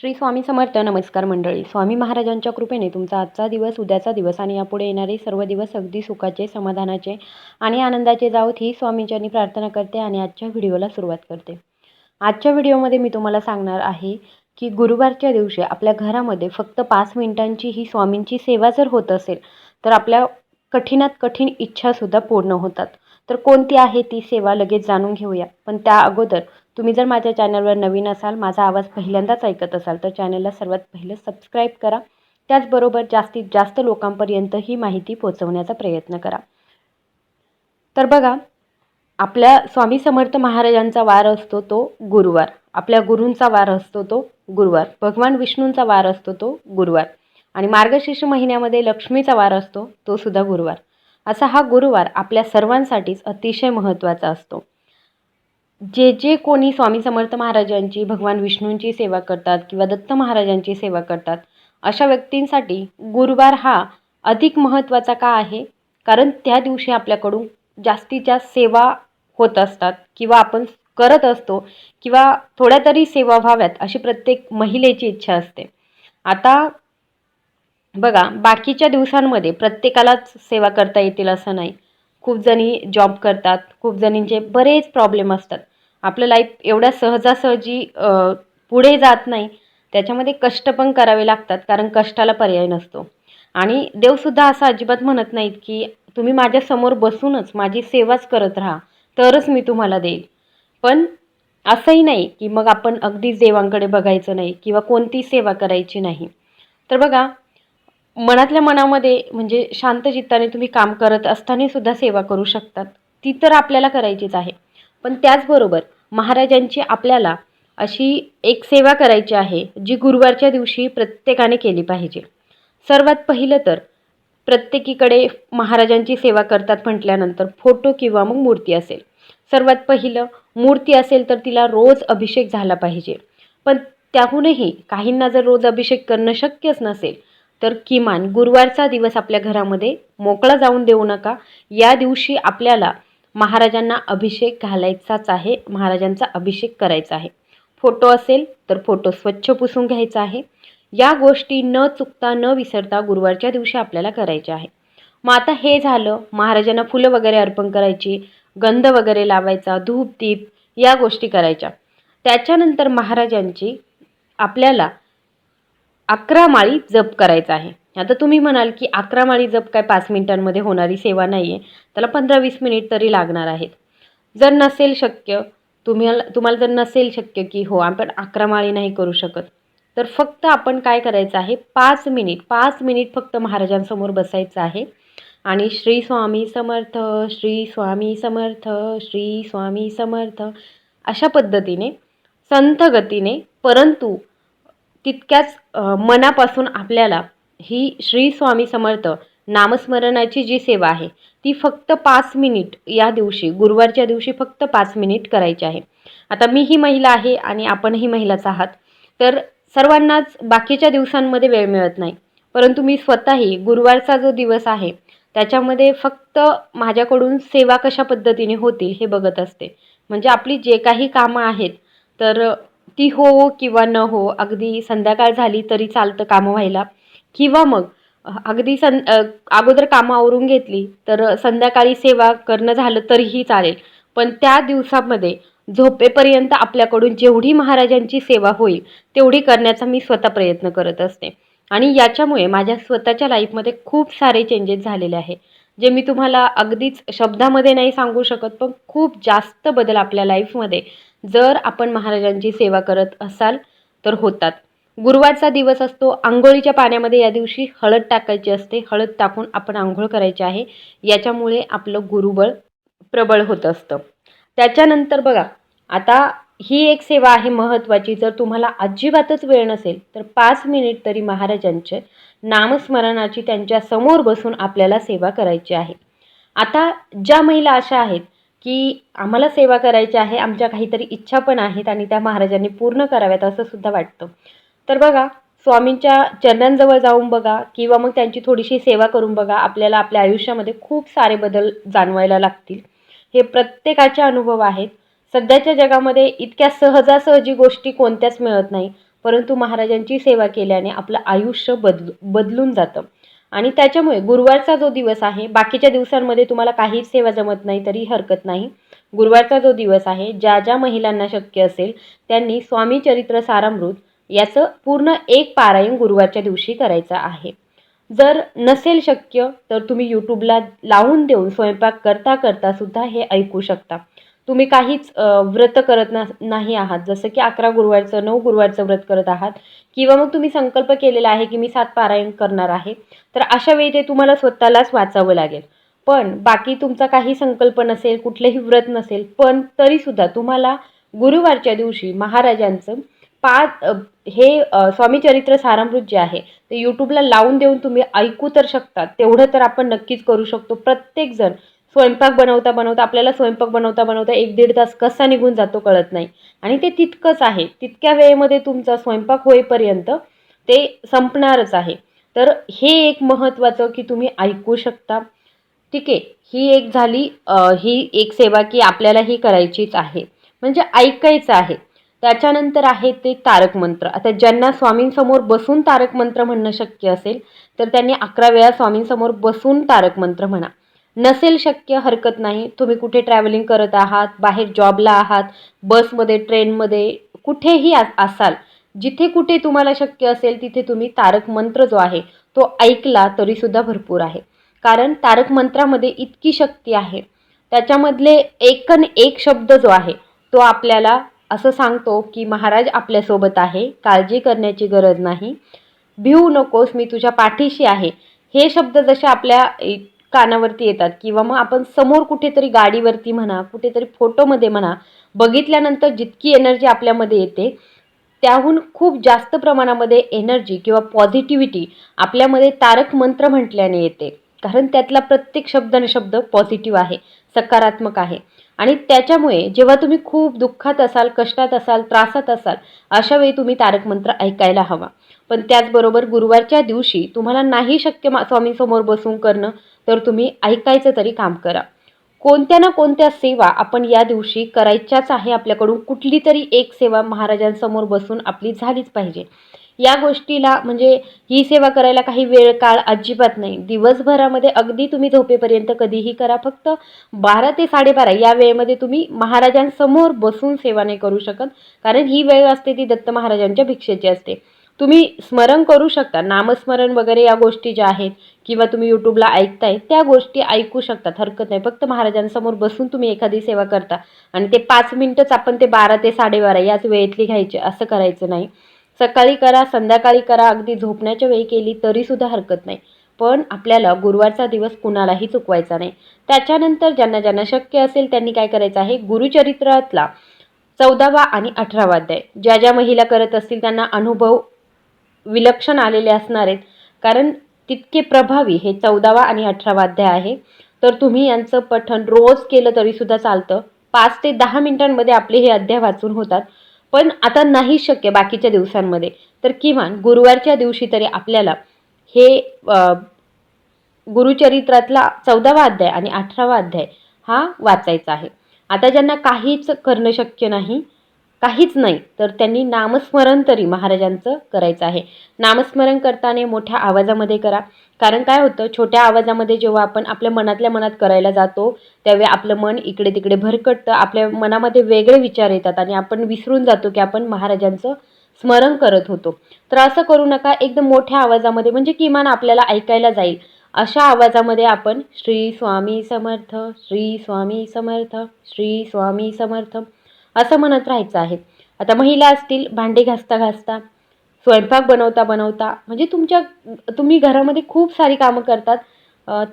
श्री स्वामी समर्थ. नमस्कार मंडळी. स्वामी महाराजांच्या कृपेने तुमचा आजचा दिवस उद्याचा दिवस आणि यापुढे येणारे सर्व दिवस अगदी सुखाचे समाधानाचे आणि आनंदाचे जावत ही स्वामींच्यांनी प्रार्थना करते आणि आजच्या व्हिडिओला सुरुवात करते. आजच्या व्हिडिओमध्ये मी तुम्हाला सांगणार आहे की गुरुवारच्या दिवशी आपल्या घरामध्ये फक्त पाच मिनिटांची ही स्वामींची सेवा जर होत असेल तर आपल्या कठीणात कठीण इच्छासुद्धा पूर्ण होतात. तर कोणती आहे ती सेवा लगेच जाणून घेऊया. पण त्या अगोदर तुम्ही जर माझ्या चॅनलवर नवीन असाल माझा आवाज पहिल्यांदाच ऐकत असाल तर चॅनलला सर्वात पहिलं सबस्क्राईब करा. त्याचबरोबर जास्तीत जास्त लोकांपर्यंत ही माहिती पोचवण्याचा प्रयत्न करा. तर बघा आपल्या स्वामी समर्थ महाराजांचा वार असतो तो गुरुवार. आपल्या गुरूंचा वार असतो तो गुरुवार. भगवान विष्णूंचा वार असतो तो गुरुवार. आणि मार्गशीर्ष महिन्यामध्ये लक्ष्मीचा वार असतो तो सुद्धा गुरुवार. असा हा गुरुवार आपल्या सर्वांसाठीच अतिशय महत्त्वाचा असतो. जे जे कोणी स्वामी समर्थ महाराजांची भगवान विष्णूंची सेवा करतात किंवा दत्त महाराजांची सेवा करतात अशा व्यक्तींसाठी गुरुवार हा अधिक महत्त्वाचा का आहे? कारण त्या दिवशी आपल्याकडून जास्तीत जास्त सेवा होत असतात किंवा आपण करत असतो किंवा थोड्या तरी सेवा व्हाव्यात अशी प्रत्येक महिलेची इच्छा असते. आता बघा बाकीच्या दिवसांमध्ये प्रत्येकालाच सेवा करता येतील असं नाही. खूप जणी जॉब करतात खूप जणींचे बरेच प्रॉब्लेम असतात. आपलं लाईफ एवढ्या सहजासहजी पुढे जात नाही त्याच्यामध्ये कष्ट पण करावे लागतात कारण कष्टाला पर्याय नसतो. आणि देवसुद्धा असं अजिबात म्हणत नाहीत की तुम्ही माझ्यासमोर बसूनच माझी सेवाच करत राहा तरच मी तुम्हाला देईल. पण असंही नाही की मग आपण अगदीच देवांकडे बघायचं नाही किंवा कोणती सेवा करायची नाही. तर बघा मनातल्या मनामध्ये म्हणजे शांत चित्ताने तुम्ही काम करत असताना सुद्धा सेवा करू शकतात. ती तर आपल्याला करायचीच आहे. पण त्याचबरोबर महाराजांची आपल्याला अशी एक सेवा करायची आहे जी गुरुवारच्या दिवशी प्रत्येकाने केली पाहिजे. सर्वात पहिलं तर प्रत्येकीकडे महाराजांची सेवा करतात म्हटल्यानंतर फोटो किंवा मग मूर्ती असेल. सर्वात पहिलं मूर्ती असेल तर तिला रोज अभिषेक झाला पाहिजे. पण त्याहूनही काहींना जर रोज अभिषेक करणं शक्यच नसेल तर किमान गुरुवारचा दिवस आपल्या घरामध्ये मोकळा जाऊन देऊ नका. या दिवशी आपल्याला महाराजांना अभिषेक घालायचाच आहे महाराजांचा अभिषेक करायचा आहे. फोटो असेल तर फोटो स्वच्छ पुसून घ्यायचा आहे. या गोष्टी न चुकता न विसरता गुरुवारच्या दिवशी आपल्याला करायच्या आहे. मग आता हे झालं महाराजांना फुलं वगैरे अर्पण करायची गंध वगैरे लावायचा धूप दीप या गोष्टी करायच्या. त्याच्यानंतर महाराजांची आपल्याला अकरा माळी जप करायचा आहे. आता तुम्ही म्हणाल की अकरा माळी जप काय पाच मिनिटांमध्ये होणारी सेवा नाही आहे त्याला पंधरा वीस मिनिट तरी लागणार आहेत. जर नसेल शक्य तुम्हाला तुम्हाला जर नसेल शक्य की हो आपण अकरा माळी नाही करू शकत तर फक्त आपण काय करायचं आहे? पाच मिनिट पाच मिनिट फक्त महाराजांसमोर बसायचं आहे. आणि श्री स्वामी समर्थ श्री स्वामी समर्थ श्री स्वामी समर्थ अशा पद्धतीने संथ गतीने परंतु तितक्याच मनापासून आपल्याला ही श्री स्वामी समर्थ नामस्मरणाची जी सेवा आहे ती फक्त पाच मिनिट या दिवशी गुरुवारच्या दिवशी फक्त पाच मिनिट करायची आहे. आता मी ही महिला आहे आणि आपणही महिलाच आहात तर सर्वांनाच बाकीच्या दिवसांमध्ये वेळ मिळत नाही. परंतु मी स्वतःही गुरुवारचा जो दिवस आहे त्याच्यामध्ये फक्त माझ्याकडून सेवा कशा पद्धतीने होतील हे बघत असते. म्हणजे आपली जे काही कामं आहेत तर ती हो किंवा न हो अगदी संध्याकाळ झाली तरी चालतं कामं व्हायला. किंवा मग अगदी सं अगोदर कामावरून घेतली तर संध्याकाळी सेवा करणं झालं तरीही चालेल. पण त्या दिवसामध्ये झोपेपर्यंत आपल्याकडून जेवढी महाराजांची सेवा होईल तेवढी करण्याचा मी स्वतः प्रयत्न करत असते. आणि याच्यामुळे माझ्या स्वतःच्या लाईफमध्ये खूप सारे चेंजेस झालेले आहे. जे मी तुम्हाला अगदीच शब्दामध्ये नाही सांगू शकत पण खूप जास्त बदल आपल्या लाईफमध्ये जर आपण महाराजांची सेवा करत असाल तर होतात. गुरुवारचा दिवस असतो. आंघोळीच्या पाण्यामध्ये या दिवशी हळद टाकायची असते. हळद टाकून आपण आंघोळ करायची आहे. याच्यामुळे आपलं गुरुबळ प्रबळ होत असतं. त्याच्यानंतर बघा आता ही एक सेवा आहे महत्त्वाची. जर तुम्हाला अजिबातच वेळ नसेल तर पाच मिनिट तरी महाराजांचे नामस्मरणाची त्यांच्यासमोर बसून आपल्याला सेवा करायची आहे. आता ज्या महिला अशा आहेत की आम्हाला सेवा करायची आहे आमच्या काहीतरी इच्छा पण आहेत आणि त्या महाराजांनी पूर्ण कराव्यात असं सुद्धा वाटतं. तर बघा स्वामींच्या चरणांजवळ जाऊन बघा किंवा मग त्यांची थोडीशी सेवा करून बघा आपल्याला आपल्या आयुष्यामध्ये खूप सारे बदल जाणवायला लागतील. हे प्रत्येकाचे अनुभव आहेत. सध्याच्या जगामध्ये इतक्या सहजासहजी गोष्टी कोणत्याच मिळत नाही परंतु महाराजांची सेवा केल्याने आपलं आयुष्य बदलू बदलून जातं. आणि त्याच्यामुळे गुरुवारचा जो दिवस आहे बाकीच्या दिवसांमध्ये तुम्हाला काहीच सेवा जमत नाही तरी हरकत नाही. गुरुवारचा जो दिवस आहे ज्या ज्या महिलांना शक्य असेल त्यांनी स्वामी चरित्र सारामृत याचं पूर्ण एक पारायण गुरुवारच्या दिवशी करायचं आहे. जर नसेल शक्य तर तुम्ही यूट्यूबला लावून देऊन स्वयंपाक करता करता सुद्धा हे ऐकू शकता. तुम्ही काहीच व्रत करत ना नाही आहात. जसं की अकरा गुरुवारचं नऊ गुरुवारचं व्रत करत आहात. किंवा मग तुम्ही संकल्प केलेला आहे की मी सात पारायण करणार आहे. तर अशा वेळी ते तुम्हाला स्वतःलाच वाचावं लागेल. पण बाकी तुमचा काही संकल्प नसेल कुठलेही व्रत नसेल पण तरीसुद्धा तुम्हाला गुरुवारच्या दिवशी महाराजांचं पाच हे स्वामी चरित्र सारामृत जे आहे ते यूट्यूबला लावून देऊन तुम्ही ऐकू तर शकता. तेवढं तर आपण नक्कीच करू शकतो. प्रत्येकजण स्वयंपाक बनवता बनवता आपल्याला स्वयंपाक बनवता बनवता एक दीड तास कसा निघून जातो कळत नाही. आणि ते तितकंच आहे. तितक्या वेळेमध्ये तुमचा स्वयंपाक होईपर्यंत ते संपणारच आहे. तर हे एक महत्त्वाचं की तुम्ही ऐकू शकता. ठीक आहे. ही एक झाली ही एक सेवा की आपल्याला ही करायचीच आहे. म्हणजे ऐकायचं आहे. त्याच्यानंतर आहे ते तारक मंत्र. आता ज्यांना स्वामींसमोर बसून तारक मंत्र म्हणणं शक्य असेल तर त्यांनी अकरा वेळा स्वामींसमोर बसून तारक मंत्र म्हणा. नसेल शक्य हरकत नाही. तुम्ही कुठे ट्रॅव्हलिंग करत आहात बाहेर जॉबला आहात बसमध्ये ट्रेनमध्ये कुठेही आ- असाल जिथे कुठे तुम्हाला शक्य असेल तिथे तुम्ही तारक मंत्र जो आहे तो ऐकला तरीसुद्धा भरपूर आहे. कारण तारक मंत्रामध्ये इतकी शक्ती आहे. त्याच्यामधले एकन एक शब्द जो आहे तो आपल्याला असं सांगतो की महाराज आपल्यासोबत आहे काळजी करण्याची गरज नाही. भिवू नकोस मी तुझ्या पाठीशी आहे. हे शब्द जसे आपल्या कानावरती येतात किंवा मग आपण समोर कुठेतरी गाडीवरती म्हणा कुठेतरी फोटोमध्ये म्हणा बघितल्यानंतर जितकी एनर्जी आपल्यामध्ये येते त्याहून खूप जास्त प्रमाणामध्ये एनर्जी किंवा पॉझिटिव्हिटी आपल्यामध्ये तारक मंत्र म्हटल्याने येते. कारण त्यातला प्रत्येक शब्द आणि शब्द पॉझिटिव्ह आहे सकारात्मक आहे. आणि त्याच्यामुळे जेव्हा तुम्ही खूप दुःखात असाल कष्टात असाल त्रासात असाल अशा वेळी तुम्ही तारक मंत्र ऐकायला हवा. पण त्याचबरोबर गुरुवारच्या दिवशी तुम्हाला नाही शक्य मा स्वामींसमोर बसून करणं तर तुम्ही ऐकायचं तरी काम करा. कोणत्या ना कोणत्या सेवा आपण या दिवशी करायच्याच आहे आपल्याकडून कुठली तरी एक सेवा महाराजांसमोर बसून आपली झालीच पाहिजे. या गोष्टीला म्हणजे ही सेवा करायला काही वेळ काळ अजिबात नाही. दिवसभरामध्ये अगदी तुम्ही झोपेपर्यंत कधीही करा. फक्त बारा ते साडेबारा या वेळेमध्ये तुम्ही महाराजांसमोर बसून सेवा नाही करू शकत. कारण ही वेळ असते ती दत्त महाराजांच्या भिक्षेची असते. तुम्ही स्मरण करू शकता. नामस्मरण वगैरे या गोष्टी ज्या आहेत किंवा तुम्ही यूट्यूबला ऐकताय त्या गोष्टी ऐकू शकतात. हरकत नाही. फक्त महाराजांसमोर बसून तुम्ही एखादी सेवा करता. आणि ते पाच मिनटंच आपण ते बारा ते साडेबारा याच वेळेतली घ्यायचे. असं करायचं नाही. सकाळी करा संध्याकाळी करा अगदी झोपण्याच्या वेळी केली तरीसुद्धा हरकत नाही. पण आपल्याला गुरुवारचा दिवस कुणालाही चुकवायचा नाही. त्याच्यानंतर ज्यांना ज्यांना शक्य असेल त्यांनी काय करायचं आहे? गुरुचरित्रातला चौदावा आणि अठरावा अध्याय. ज्या ज्या महिला करत असतील त्यांना अनुभव विलक्षण आलेले असणार आहेत. कारण तितके प्रभावी हे चौदावा आणि अठरावा अध्याय आहे. तर तुम्ही यांचं पठण रोज केलं तरीसुद्धा चालतं. पाच ते दहा मिनिटांमध्ये आपले हे अध्याय वाचून होतात. पण आता नाही शक्य बाकीच्या दिवसांमध्ये. तर किमान गुरुवारच्या दिवशी तरी आपल्याला हे गुरुचरित्रातला चौदावा अध्याय आणि अठरावा अध्याय हा वाचायचा आहे. आता ज्यांना काहीच करणं शक्य नाही काहीच नाही. तर त्यांनी नामस्मरण तरी महाराजांचं करायचं आहे. नामस्मरण करताना मोठ्या आवाजामध्ये करा. कारण काय होतं छोट्या आवाजामध्ये जेव्हा आपण आपल्या मनातल्या मनात करायला जातो त्यावेळी आपलं मन इकडे तिकडे भरकटतं आपल्या मनामध्ये वेगळे विचार येतात आणि आपण विसरून जातो की आपण महाराजांचं स्मरण करत होतो. तर असं करू नका. एकदम मोठ्या आवाजामध्ये म्हणजे किमान आपल्याला ऐकायला जाईल. अशा आवाजामध्ये आपण श्री स्वामी समर्थ श्री स्वामी समर्थ श्री स्वामी समर्थ असं म्हणत राहायचं आहे. आता महिला असतील भांडे घासता घासता स्वयंपाक बनवता बनवता म्हणजे तुमच्या तुम्ही घरामध्ये खूप सारी कामं करतात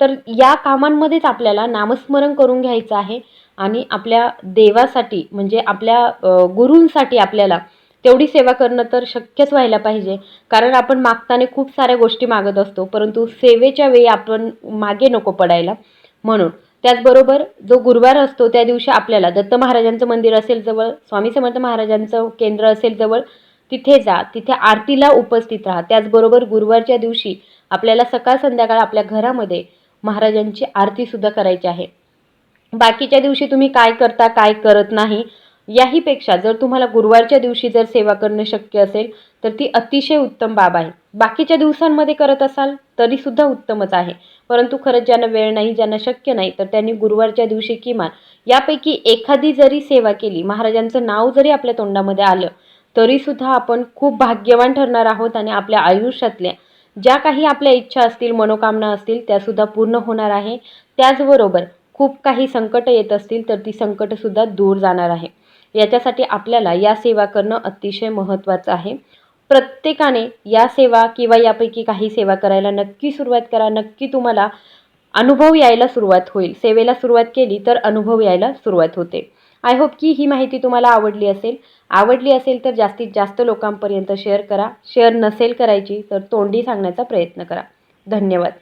तर या कामांमध्येच आपल्याला नामस्मरण करून घ्यायचं आहे आणि आपल्या देवासाठी म्हणजे आपल्या गुरूंसाठी आपल्याला तेवढी सेवा करणं तर शक्यच व्हायला पाहिजे. कारण आपण मागताना खूप साऱ्या गोष्टी मागत असतो परंतु सेवेच्या वेळी आपण मागे नको पडायला. म्हणून त्याचबरोबर जो गुरुवार असतो त्या दिवशी आपल्याला दत्त महाराजांचं मंदिर असेल जवळ स्वामी समर्थ महाराजांचं केंद्र असेल जवळ तिथे जा तिथे आरतीला उपस्थित राहा. त्याचबरोबर गुरुवारच्या दिवशी आपल्याला सकाळ संध्याकाळ आपल्या घरामध्ये महाराजांची आरतीसुद्धा करायची आहे. बाकीच्या दिवशी तुम्ही काय करता काय करत नाही याहीपेक्षा जर तुम्हाला गुरुवारच्या दिवशी जर सेवा करणं शक्य असेल तर ती अतिशय उत्तम बाब आहे. बाकीच्या दिवसांमध्ये करत असाल तरीसुद्धा उत्तमच आहे. परंतु खरंच ज्यांना वेळ नाही ज्यांना शक्य नाही तर त्यांनी गुरुवारच्या दिवशी किमान यापैकी एखादी जरी सेवा केली महाराजांचं नाव जरी आपल्या तोंडामध्ये आलं तरीसुद्धा आपण खूप भाग्यवान ठरणार आहोत आणि आपल्या आयुष्यातल्या ज्या काही आपल्या इच्छा असतील मनोकामना असतील त्यासुद्धा पूर्ण होणार आहे. त्याचबरोबर खूप काही संकटं येत असतील तर ती संकटंसुद्धा दूर जाणार आहे. याच्यासाठी आपल्याला या सेवा करणं अतिशय महत्त्वाचं आहे. प्रत्येकाने या सेवा किंवा यापैकी काही सेवा करायला नक्की सुरुवात करा. नक्की तुम्हाला अनुभव यायला सुरुवात होईल. सेवेला सुरुवात केली तर अनुभव यायला सुरुवात होते. आय होप की ही माहिती तुम्हाला आवडली असेल. आवडली असेल तर जास्तीत जास्त लोकांपर्यंत शेअर करा. शेअर नसेल करायची तर तोंडी सांगण्याचा प्रयत्न करा. धन्यवाद.